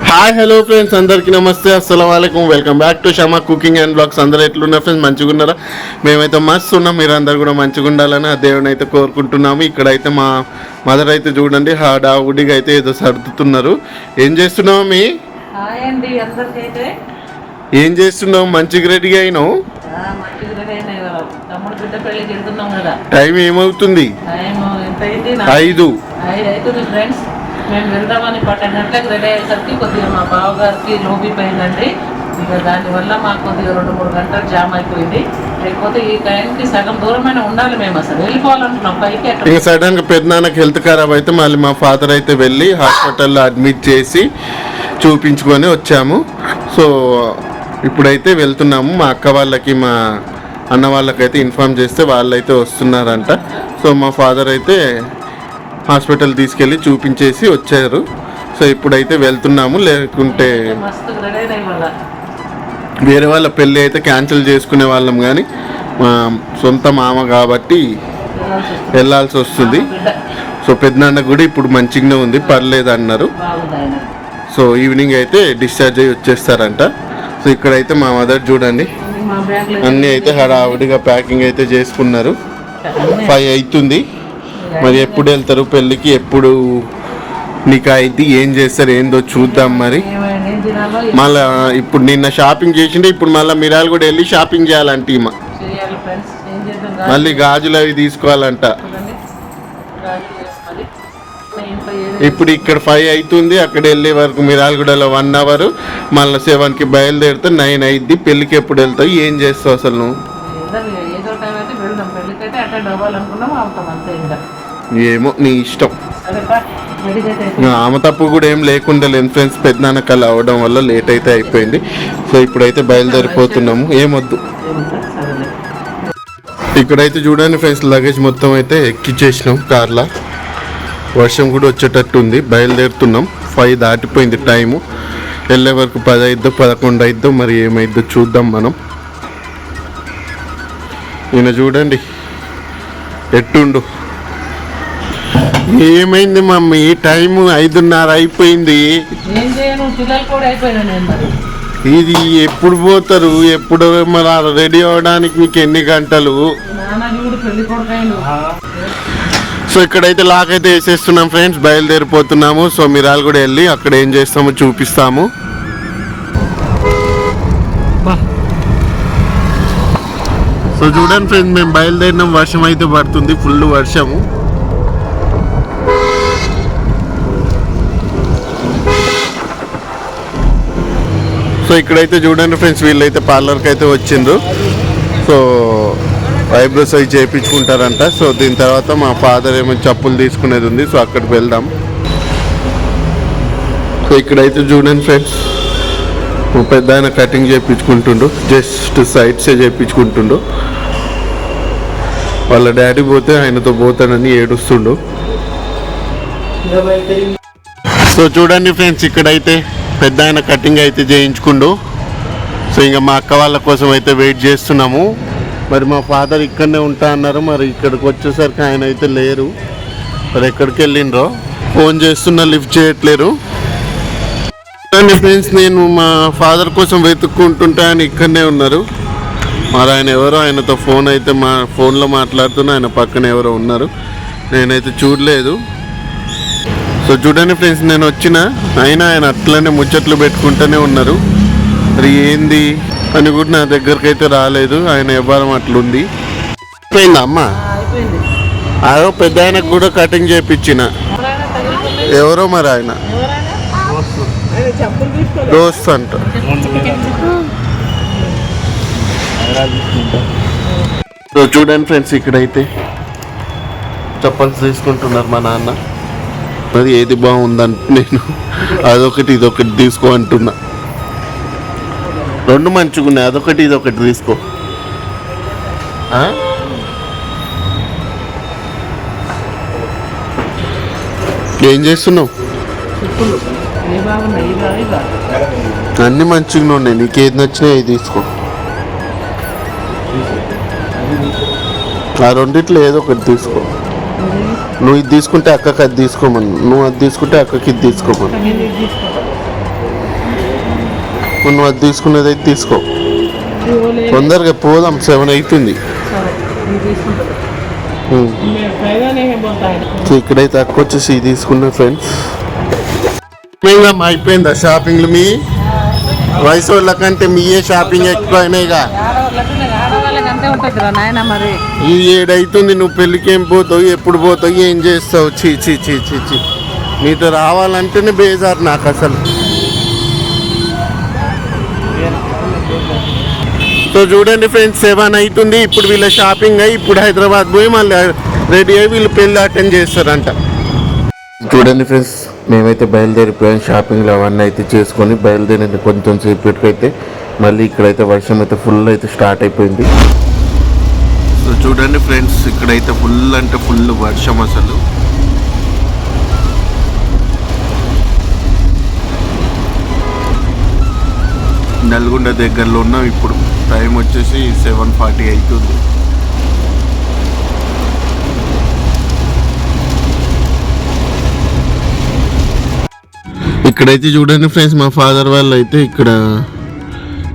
Hi hello friends అందరికీ నమస్తే అస్సలం వాలేకం. Welcome back to Shama cooking and blogs అందరూ ఎట్లున్నారు ఫ్రెండ్స్ మంచిగా ఉన్నారా? మేమైతే మస్తు ఉన్నాం మీరు అందరు కూడా మంచిగా ఉండాలని ఆ దేవుని అయితే కోరుకుంటున్నాము. ఇక్కడైతే మా మదర్ అయితే చూడండి హడావుడిగా అయితే ఏదో సర్దుతున్నారు. ఏం చేస్తున్నావు మీ ఏం చేస్తున్నావు? మంచిగా రెడీగా అయినావు? టైం ఏమవుతుంది? ఐదు. ఫ్రెండ్స్ మేము వెళ్దామని పన్నెండు గంటలకు రెడీ అయ్యేసరికి కొద్దిగా మా బావగారికి లోబీ పోయిందండి. ఇక దానివల్ల మాకు కొద్దిగా రెండు మూడు గంటలు జామ్ అయిపోయింది. లేకపోతే ఈ టైంకి సగం దూరమైన ఉండాలి మేము అసలు. వెళ్ళిపోవాలంటున్నాం పైకి అట్లా ఇంకా సడన్గా పెద్దనాన్నకి హెల్త్ ఖరాబ్ అయితే మళ్ళీ మా ఫాదర్ అయితే వెళ్ళి హాస్పిటల్లో అడ్మిట్ చేసి చూపించుకొని వచ్చాము. సో ఇప్పుడైతే వెళ్తున్నాము. మా అక్క వాళ్ళకి మా అన్న వాళ్ళకైతే ఇన్ఫామ్ చేస్తే వాళ్ళైతే వస్తున్నారంట. సో మా ఫాదర్ అయితే హాస్పిటల్ తీసుకెళ్ళి చూపించేసి వచ్చారు. సో ఇప్పుడైతే వెళ్తున్నాము. లేకుంటే వేరే వాళ్ళ పెళ్ళి అయితే క్యాన్సిల్ చేసుకునే వాళ్ళం కానీ మా సొంత మామ కాబట్టి వెళ్ళాల్సి వస్తుంది. సో పెద్దనాన్న కూడా ఇప్పుడు మంచిగానే ఉంది. పర్లేదు అన్నారు. సో ఈవినింగ్ అయితే డిశ్చార్జ్ అయ్యి వచ్చేస్తారంట. సో ఇక్కడైతే మా మదర్ చూడండి. అన్నీ అయితే హడావుడిగా ప్యాకింగ్ అయితే చేసుకున్నారు. ఫైవ్ అవుతుంది. మరి ఎప్పుడు వెళ్తారు? పెళ్ళికి ఎప్పుడు? నీకు అయితే ఏం చేస్తారు? ఏందో చూద్దాం మరి. మళ్ళా ఇప్పుడు నిన్న షాపింగ్ చేసిండే ఇప్పుడు మళ్ళీ మిరాలు కూడా వెళ్ళి షాపింగ్ చేయాలంట ఈమె. మళ్ళీ గాజులు అవి తీసుకోవాలంట. ఇప్పుడు ఇక్కడ ఫైవ్ అవుతుంది అక్కడ వెళ్ళే వరకు మిరాలగూడలో వన్ అవర్ మళ్ళీ సెవెన్కి బయలుదేరితే నైన్ అయిద్ది. పెళ్ళికి ఎప్పుడు వెళ్తావు? ఏం చేస్తావు అసలు నువ్వు? ఏమో నీ ఇష్టం. ఆమె తప్పు కూడా ఏం లేకుండా లేని ఫ్రెండ్స్ పెద్దనాన్న కళ అవడం వల్ల లేట్ అయితే అయిపోయింది. సో ఇప్పుడైతే బయలుదేరిపోతున్నాము. ఏమొద్దు. ఇక్కడైతే చూడండి ఫ్రెండ్స్ లగేజ్ మొత్తం అయితే ఎక్కిచ్చేసినాం కార్లో. వర్షం కూడా వచ్చేటట్టు ఉంది. బయలుదేరుతున్నాం. ఫైవ్ దాటిపోయింది టైము వెళ్ళే వరకు పది అయిద్దో పదకొండు అయిద్దో మరి ఏమైద్దో చూద్దాం మనం. ఈయన చూడండి. ఎట్టుండు? ఏమైంది మమ్మీ? టైము ఐదున్నర అయిపోయింది. ఏం చేయను? పిల్లలు కూడా అయిపోయినా నేను మరి ఇది ఎప్పుడు పోతారు? ఎప్పుడు మరి రెడీ అవ్వడానికి మీకు ఎన్ని గంటలు? సో ఇక్కడైతే లాక్ అయితే వేసేస్తున్నాం ఫ్రెండ్స్. బయలుదేరిపోతున్నాము. సో మిరాలు కూడా వెళ్ళి అక్కడ ఏం చేస్తామో చూపిస్తాము. సో చూడండి ఫ్రెండ్స్ మేము బయలుదేరినాం. వర్షం అయితే పడుతుంది. ఫుల్ వర్షము. సో ఇక్కడైతే చూడండి ఫ్రెండ్స్ వీళ్ళైతే పార్లర్కి అయితే వచ్చిండ్రు. సో ఐబ్రోస్ అవి చేయించుకుంటారంట సో దీని తర్వాత మా ఫాదర్ ఏమో చెప్పులు తీసుకునేది ఉంది సో అక్కడికి వెళ్దాం. సో ఇక్కడైతే చూడండి ఫ్రెండ్స్ పెద్ద ఆయన కటింగ్ చేయించుకుంటుండు జస్ట్ సైడ్సే చేయించుకుంటుండు వాళ్ళ డాడీ పోతే ఆయనతో పోతానని ఏడుస్తుండు. సో చూడండి ఫ్రెండ్స్ ఇక్కడైతే పెద్ద ఆయన కటింగ్ అయితే చేయించుకుండు. సో ఇంకా మా అక్క వాళ్ళ కోసం అయితే వెయిట్ చేస్తున్నాము. మరి మా ఫాదర్ ఇక్కడనే ఉంటా అన్నారు. మరి ఇక్కడికి వచ్చేసరికి ఆయన అయితే లేరు. మరి ఎక్కడికి వెళ్ళిండ్రో? ఫోన్ చేస్తున్నా లిఫ్ట్ చేయట్లేరు. ఫ్రెండ్స్ నేను మా ఫాదర్ కోసం వెతుక్కుంటుంటే ఆయన ఇక్కడనే ఉన్నారు. మరి ఆయన ఎవరో ఆయనతో ఫోన్ అయితే మా ఫోన్లో మాట్లాడుతున్నా. ఆయన పక్కన ఎవరో ఉన్నారు. నేనైతే చూడలేదు. సో చూడండి ఫ్రెండ్స్ నేను వచ్చిన అయినా ఆయన అట్లనే ముచ్చట్లు పెట్టుకుంటూనే ఉన్నారు. మరి ఏంది? అని కూడా నా దగ్గరికి అయితే రాలేదు ఆయన వ్యవహారం అట్లుంది. అయిపోయిందా అమ్మ? అయిపోయింది. అదో పెద్ద ఆయనకు కూడా కటింగ్ చేయించిన ఎవరో మరి ఆయన? దోస్త్ అంట. సో చూడండి ఫ్రెండ్స్ ఇక్కడైతే చెప్పల్స్ తీసుకుంటున్నారు మా నాన్న. మరి ఏది బాగుందంటే నేను అదొకటి ఇదొకటి తీసుకో అంటున్నా. రెండు మంచిగా ఉన్నాయి అదొకటి ఇదొకటి తీసుకో? ఏం చేస్తున్నావు? అన్ని మంచిగా ఉన్నాయి. నీకు ఏది నచ్చినా ఇది తీసుకో. ఆ రెండిట్లో ఏదో ఒకటి తీసుకో. నువ్వు ఇది తీసుకుంటే అక్కకి అది తీసుకోమను. నువ్వు అది తీసుకుంటే అక్కకి ఇది తీసుకోమను. నువ్వు అది తీసుకునేది అయితే తీసుకో. తొందరగా పోదాం సెవెన్ అవుతుంది సో ఇక్కడైతే అక్క వచ్చేసి ఇది తీసుకున్నా ఫ్రెండ్స్. అయిపోయిందా షాపింగ్లు మీ? వయసు వాళ్ళకంటే మీయే షాపింగ్ ఎక్కువ అయినాయిగా. నాయన మరి? ఈ ఏడైతుంది నువ్వు పెళ్ళికి ఏం పోతావు ఎప్పుడు పోతావు ఏం చేస్తావు? చీ చీ చీ చీ చీ నీతో రావాలంటేనే బేజారు నాకు అసలు. సో చూడండి ఫ్రెండ్స్ సెవెన్ అవుతుంది ఇప్పుడు వీళ్ళ షాపింగ్ అయ్యి ఇప్పుడు హైదరాబాద్ పోయి మళ్ళీ రెడీ అయ్యి వీళ్ళు పెళ్ళి అటెండ్ చేస్తారంట. చూడండి ఫ్రెండ్స్ మేమైతే బయలుదేరిపోయాం షాపింగ్లు అవన్నీ అయితే చేసుకొని బయలుదేరిన కొంచెం సేపటికైతే మళ్ళీ ఇక్కడైతే వర్షం అయితే ఫుల్ అయితే స్టార్ట్ అయిపోయింది. చూడండి ఫ్రెండ్స్ ఇక్కడైతే ఫుల్ అంటే ఫుల్ వర్షం అసలు. నల్గొండ దగ్గరలో ఉన్నాం ఇప్పుడు. టైం వచ్చేసి సెవెన్ ఫార్టీ అవుతుంది ఇక్కడైతే చూడండి ఫ్రెండ్స్ మా ఫాదర్ వాళ్ళు అయితే ఇక్కడ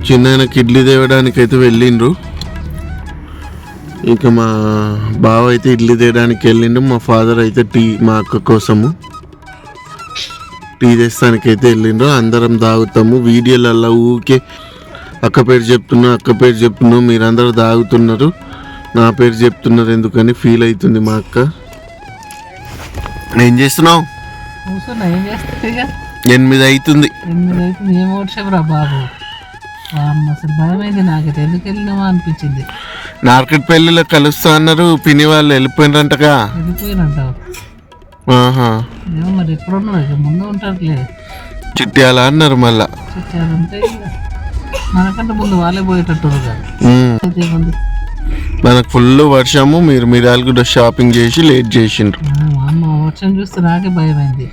చిన్న కిడ్లీ తేవడానికి అయితే వెళ్ళిండ్రు. ఇంకా మా బావ అయితే ఇడ్లీ తేయడానికి వెళ్ళిండు. మా ఫాదర్ అయితే టీ మా అక్క కోసము. టీ తెస్తానికి అయితే వెళ్ళిండ్రు. అందరం తాగుతాము. వీడియోలలో ఊకే అక్క పేరు చెప్తున్నా అక్క పేరు చెప్తున్నా మీరందరూ తాగుతున్నారు. నా పేరు చెప్తున్నారు ఎందుకని ఫీల్ అవుతుంది మా అక్క. ఏం చేస్తున్నావు? ఎనిమిది అవుతుంది ఎనిమిది బాబు? నాకైతే. ఎందుకు వెళ్ళినామా అనిపించింది. మార్కెట్ పెళ్ళిలో కలుస్తా అన్నారు. పిని వాళ్ళు వెళ్ళిపోయినారంటగా. వెళ్ళిపోయినంటావు ఆహా. ఏమో మరి ఎప్పుడున్నావు ఇక ముందు ఉంటారులే. చిట్యాల అన్నారు మళ్ళా. మనకంటే ముందు వాళ్ళే మనకు ఫుల్ వర్షము మీరు మీరు కూడా షాపింగ్ చేసి లేట్ చేసిండ్రు. అమ్మ వర్షం చూస్తే నాకే భయమైంది.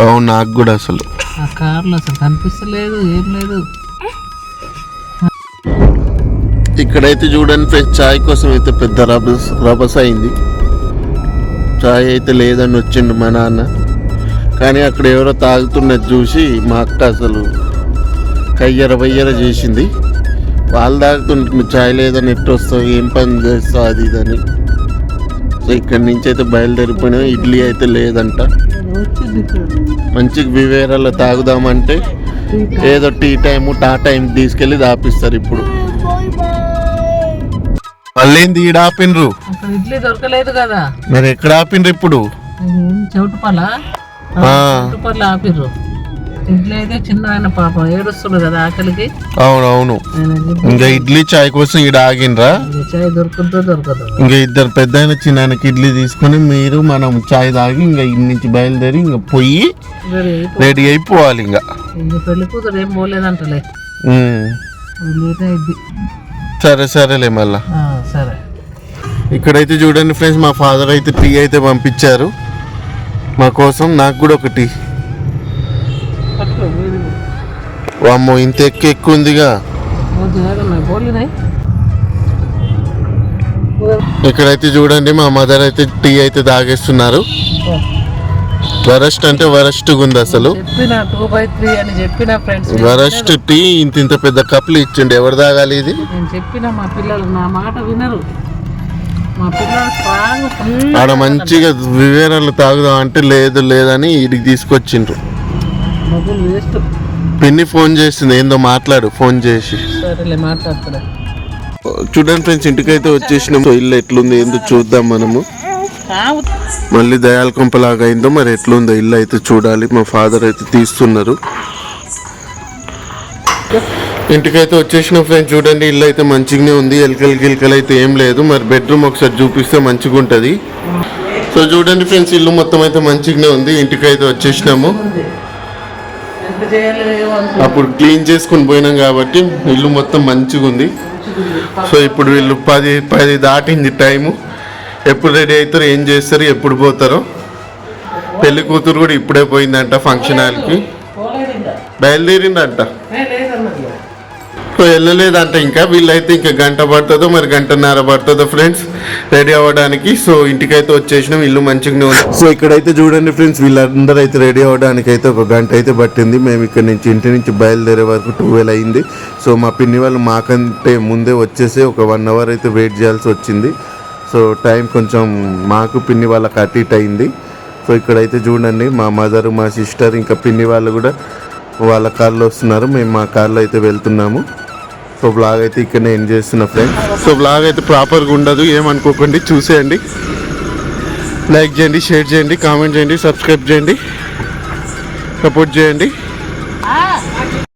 అవును నాకు కూడా అసలు. ఆ కార్లో అసలు కనిపిస్తలేదు ఏం లేదు. ఇక్కడైతే చూడండి ఫ్రెండ్స్ చాయ్ కోసం అయితే పెద్ద రభస రభస అయింది. చాయ్ అయితే లేదని వచ్చిండు మా నాన్న. కానీ అక్కడ ఎవరో తాగుతున్నది చూసి మా అక్క అసలు కయ్యర వయ్యర చేసింది. వాళ్ళు తాగుతుంటే చాయ్ లేదని ఎట్టు వస్తావు ఏం పని చేస్తావు అది ఇదని సో ఇక్కడి నుంచి అయితే బయలుదేరిపోయినా ఇడ్లీ అయితే లేదంట. మంచి వివేరాలు తాగుదామంటే ఏదో టీ టైము టా టైం తీసుకెళ్ళి దాపిస్తారు ఇప్పుడు. మళ్ళీ ఈడ ఆపిండ్రు? ఇడ్లీ దొరకలేదు కదా. మరి ఎక్కడ ఆపిండ్రు ఇప్పుడు? ఏం చౌటుపల్ల ఆ. చౌటుపల్ల ఆపిర్రు. ఇడ్లీ అయితే చిన్న ఆయన పాపం ఏడుస్తుండు కదా ఆకలికి. అవునవును. ఇంకా ఇడ్లీ చాయ్ కోసం ఈడ ఆగిండ్రా? "ఇది చాయ్ దొరుకుతుందో దొరకదు. ఇంకా ఇద్దరు పెద్ద ఆయన చిన్న ఆయనకి ఇడ్లీ తీసుకొని మీరు మనం చాయ్ తాగి ఇంకా ఇన్ని నుంచి బయలుదేరి ఇంకా పొయ్యి రెడీ అయిపో. రెడీ అయిపోవాలి ఇంకా. పెళ్ళి కూతురు ఏం పోలేదంటలే. లేట్ అయింది. సరే సరేలే మళ్ళా. సరే. ఇక్కడైతే చూడండి ఫ్రెండ్స్ మా ఫాదర్ అయితే టీ అయితే పంపించారు. మా కోసం నాకు కూడా ఒక టీ. వామ్మో ఇంత ఎక్కి ఎక్కువ ఉందిగా ఇక్కడైతే చూడండి మా మదర్ అయితే టీ అయితే తాగేస్తున్నారు. వరస్ట్ అంటే వరస్ట్గా ఉంది అసలు. చెప్పిన టూ బై త్రీ అని చెప్పిన ఫ్రెండ్స్. వరస్ట్ టీ ఇంత ఇంత పెద్ద కప్పులు ఇచ్చిండు. ఎవరు తాగాలి ఇది? నేను చెప్పిన మా పిల్లలు నా మాట వినరు. మా పిల్లలు స్ట్రాంగ్ ఫుల్ ఆడ మంచిగా వివేరాలు తాగుదాం అంటే లేదు లేదని ఇడికి తీసుకొచ్చిండ్రు. వేస్ట్. పిన్ని ఫోన్ చేసింది. ఏందో మాట్లాడు ఫోన్ చేసి. సరేలే చూడండి ఫ్రెండ్స్ ఇంటికైతే వచ్చేసినాం. సో ఇల్లు ఎట్లుంది ఏందో చూద్దాం మనము. మళ్ళీ దయాల కొంపలాగా అయిందో మరి ఎట్లుందో ఇల్లు అయితే చూడాలి. మా ఫాదర్ అయితే తీస్తున్నారు. ఇంటికైతే వచ్చేసిన ఫ్రెండ్స్ చూడండి ఇల్లు అయితే మంచిగానే ఉంది. ఎలకలు గిలకలు అయితే ఏం లేదు. మరి బెడ్రూమ్ ఒకసారి చూపిస్తే మంచిగా ఉంటుంది సో చూడండి ఫ్రెండ్స్ ఇల్లు మొత్తం అయితే మంచిగానే ఉంది. ఇంటికైతే వచ్చేసినాము. అప్పుడు క్లీన్ చేసుకుని పోయినాం కాబట్టి ఇల్లు మొత్తం మంచిగా ఉంది సో ఇప్పుడు వీళ్ళు పది పది దాటింది టైము. ఎప్పుడు రెడీ అవుతారు ఏం చేస్తారు ఎప్పుడు పోతారో. పెళ్ళి కూతురు కూడా ఇప్పుడే పోయిందంట ఫంక్షన్ హాల్కి బయలుదేరిందంట. వెళ్ళలేదంట ఇంకా. వీళ్ళైతే ఇంకా గంట పడుతుందో మరి గంటన్నర పడుతుందో ఫ్రెండ్స్ రెడీ అవ్వడానికి. సో ఇంటికైతే వచ్చేసినాం ఇల్లు మంచిగానే ఉంది. సో ఇక్కడైతే చూడండి ఫ్రెండ్స్ వీళ్ళందరూ అయితే రెడీ అవ్వడానికి అయితే ఒక గంట అయితే పట్టింది. మేము ఇక్కడ నుంచి ఇంటి నుంచి బయలుదేరే వరకు ట్వెల్వ్ అయింది. సో మా పిన్ని వాళ్ళు మాకంటే ముందే వచ్చేసి ఒక వన్ అవర్ అయితే వెయిట్ చేయాల్సి వచ్చింది. సో టైం కొంచెం మాకు పిన్ని వాళ్ళకి అటు ఇటు అయింది. సో ఇక్కడైతే చూడండి మా మదర్ మా సిస్టర్ ఇంకా పిన్ని వాళ్ళు కూడా వాళ్ళ కార్లో వస్తున్నారు. మేము మా కార్లో అయితే వెళ్తున్నాము. సో బ్లాగ్ అయితే ఇక్కడనే ఎండ్ చేస్తున్నా ఫ్రెండ్స్ సో బ్లాగ్ అయితే ప్రాపర్గా ఉండదు ఏమనుకోకండి చూసేయండి. లైక్ చేయండి షేర్ చేయండి కామెంట్ చేయండి సబ్స్క్రైబ్ చేయండి సపోర్ట్ చేయండి.